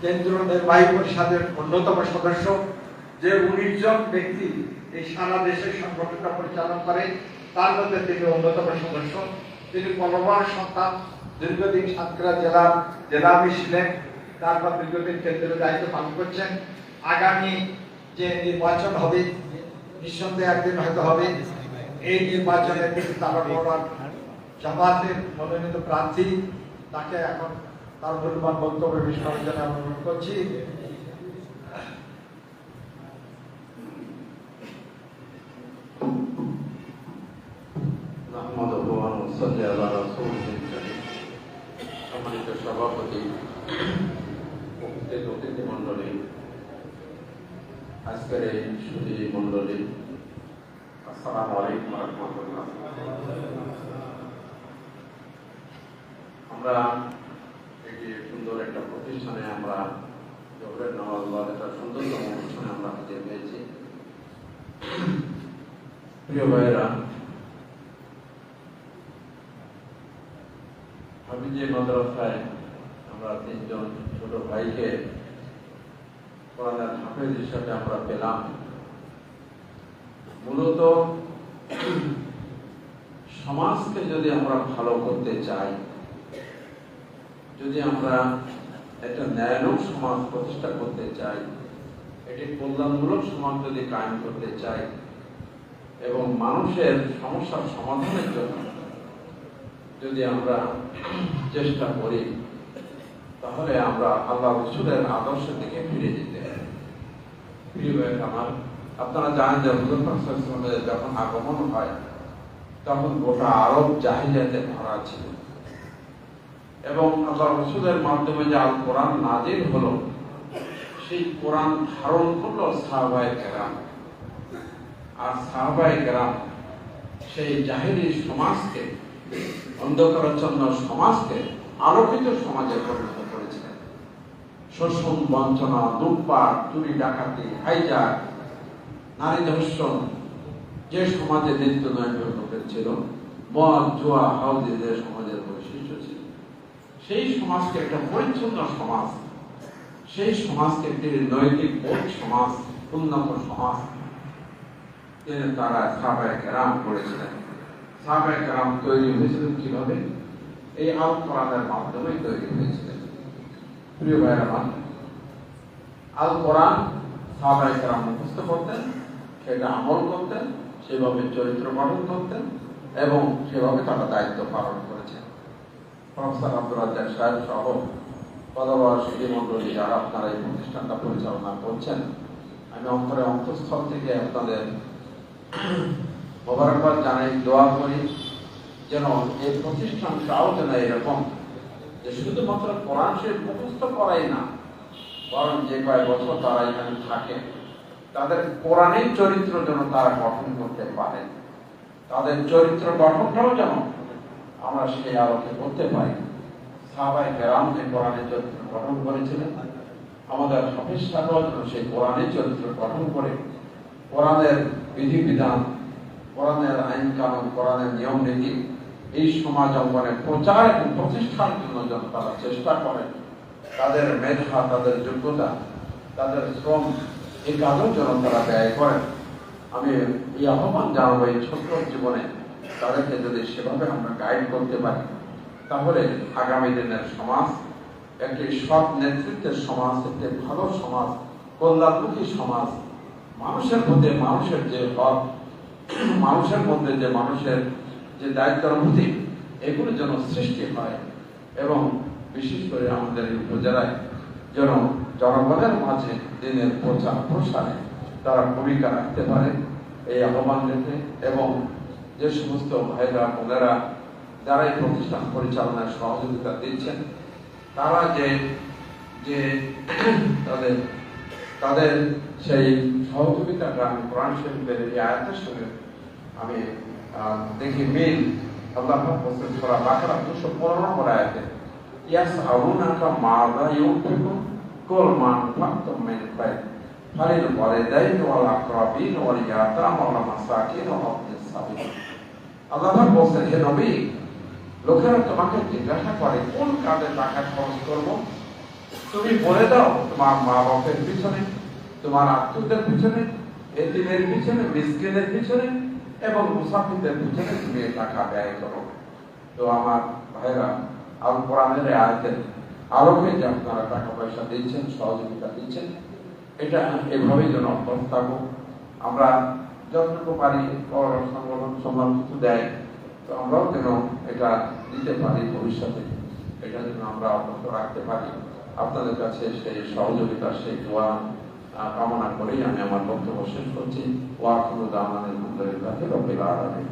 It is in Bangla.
কেন্দ্রীয় নির্বাহী পরিষদের অন্যতম সদস্য, যে উনিশ জন ব্যক্তি এই সারা দেশের সংগঠনটা পরিচালনা করে, তার মধ্যে তিনি অন্যতম সদস্য। তিনি কলমার সন্তান, দীর্ঘদিন সাতক্ষীরা জেলার জেলা ছিলেন তারপর দীর্ঘদিন কেন্দ্রীয় দায়িত্ব পালন করছেন। আগামী যে নির্বাচন হবে, নিঃসন্দেহে একদিন হয়তো হবে, এই নির্বাচনে তিনি তারা জামাতের মনোনীত প্রার্থী, তাকে এখন তার মূল্যবান বক্তব্য পেশ করার আমি অনুরোধ করছি। সম্মানিত সভাপতি আজকের এই আমরা একটি সুন্দর একটা প্রতিষ্ঠানে আমরা জহরের নামাজ বা একটা সুন্দরতম অনুষ্ঠানে আমরা হাজির হয়েছি প্রিয় ভাইয়েরা, আমি মাদ্রাসায় আমরা তিনজন ছোট ভাইকে কোরআনের হাফেজ হিসাবে আমরা পেলাম, মূলত সমাজকে যদি আমরা ভালো করতে চাই, যদি আমরা একটা ন্যায়ালোক সমাজ প্রতিষ্ঠা করতে চাই, এটি কল্যাণমূলক সমাজ যদি কায়েম করতে চাই এবং মানুষের সমস্যার সমাধানের জন্য যদি আমরা চেষ্টা করি, তাহলে আমরা আল্লাহ রসুলের আদর্শের দিকে ফিরে যেতে আমার, আপনারা জানেন যে হুজুর যখন আগমন হয়, তখন গোটা আরব জাহিলিয়াতে ভরা ছিল। এবং আল্লাহ রসুলের মাধ্যমে যে আল কোরআন নাজিল হলো, সেই কোরআন ধারণ করল সাহাবায়ে কেরাম। আর সাহাবায়ে গ্রাম সেই জাহিলি সমাজকে অন্ধকারাচ্ছন্ন সমাজকে আলোকিত সমাজে পরিণত করেছিলেন। শোষণ, বঞ্চনা, লুটপাট, চুরি, ডাকাতি, হাইজাক, নারী ধর্ষণ, যে সমাজে নিত্য লোকের ছিল, মদ, জুয়া, হাউজি যে সমাজের বৈশিষ্ট্য ছিল। সেই সমাজকে একটা পরিচ্ছন্ন সমাজ, সেই সমাজকে একটি নৈতিক সমাজ, উন্নত সমাজ তারা সাহাবায়ে কেরাম করেছিলেন। সাহাবায়ে কেরাম তৈরি হয়েছিলেন কীভাবে? এই আল কোরআনের মাধ্যমে তৈরি হয়েছিলেন। প্রিয় ভাইয়ের আল কোরআন সাহাবায়ে কেরাম মুখস্থ করতেন, সেটা আমল করতেন, সেভাবে চরিত্র গঠন করতেন এবং সেভাবে তারা দায়িত্ব পালন করেছেন। প্রফেসর আব্দুল রাজ্জাক সাহেব সহ পদবর্ষী মন্ডলী যারা আপনারা এই প্রতিষ্ঠানটা পরিচালনা করছেন, আমি অন্তরে অন্তঃস্থল থেকে আপনাদের মোবারকবাদ জানাই, দোয়া করি যেন এই প্রতিষ্ঠানটাও যেন এরকম যে শুধুমাত্র কোরআন শরীফ মুখস্থ করাই না, বরং যে কয়েক বছর তারা এখানে থাকে, তাদের কোরআনের চরিত্র যেন তারা গঠন করতে পারে, তাদের চরিত্র গঠনটাও যেন আমরা সেই আলোকে করতে পারি। সাহাবাই কেরাম যে কোরআনের চরিত্র গঠন করেছিলেন, আমাদের হাফিজ সাহেব সেই কোরআনের চরিত্র গঠন করে কোরআনের বিধিবিধান কোরআনের আইন কানুন, কোরআনের নিয়ম নীতি, এই সমাজ অঙ্গনে প্রচার এবং প্রতিষ্ঠার জন্য যেন তারা চেষ্টা করেন তাদের মেধা, তাদের যোগ্যতা, তাদের শ্রম, এই কাজের জন্য তারা ব্যয় করেন আমি এই আহ্বান জানাব এই ছোট্ট জীবনে, তাদেরকে যদি সেভাবে আমরা গাইড করতে পারি, তাহলে আগামী দিনের সমাজ, একটি সৎ নেতৃত্বের সমাজ, একটি ভালো সমাজ, কল্যাণমুখী সমাজ মানুষের মধ্যে, মানুষের যে হক মানুষের মধ্যে যে মানুষের যে দায়িত্ব অনুভূতি এগুলো যেন সৃষ্টি হয় এবং বিশেষ করে আমাদের এই উপজেলায় যেন জনগণের মাঝে দিনের প্রচার, প্রসারে তারা ভূমিকা রাখতে পারে, এই আহ্বান রেখে এবং যে সমস্ত ভাইরা, বোনেরা যারা এই প্রতিষ্ঠান পরিচালনার সহযোগিতা দিচ্ছেন, তারা যে যে তাদের তাদের সেই সহযোগিতাটা আমি কোরআন শরীফের এই আয়াতের সঙ্গে আমি দেখি মিল। আল্লাহ বলছেন সূরা বাকারা 215 নম্বর আয়াতে ইয়াসআলুনাকা মাযা ইউনফিকুন কুল মা আনফাকতুম মিন খায়র ফালিল ওয়ালিদাইনি ওয়াল আকরাবিন ওয়াল ইয়াতামা ওয়াল মাসাকিন ওয়া ইবনিস সাবিল আল্লাহ বলছেন, হে নবী, লোকেরা তোমাকে জিজ্ঞাসা করে, কোন কাজে টাকা খরচ করব? তুমি বলে দাও, তোমার মা বাপের পিছনে, তোমার আত্মীয়দের পিছনে, এতিমের পিছনে, মিসকিনের পিছনে এবং মুসাফিরদের পিছনে তুমি টাকা ব্যয় করো। তো আমার ভাইরা আল কোরআনের আয়াতের আলোকে যে আপনারা টাকা পয়সা দিচ্ছেন, সহযোগিতা দিচ্ছেন, এটা এভাবেই যেন অব্যাহত থাকুক। আমরা যতটুকু পারি সংগঠন সম্মান কিছু দেয়, তো আমরাও যেন এটা দিতে পারি ভবিষ্যতে। এটা যেন আমরা অব্যাহত রাখতে পারি। আপনাদের কাছে সেই সহযোগিতা সেই দোয়া কামনা করেই আমি আমার বক্তব্য শেষ করছি। ওয়াকুল দাওয়ানের মন্দিরের কাছে রবিল আলমী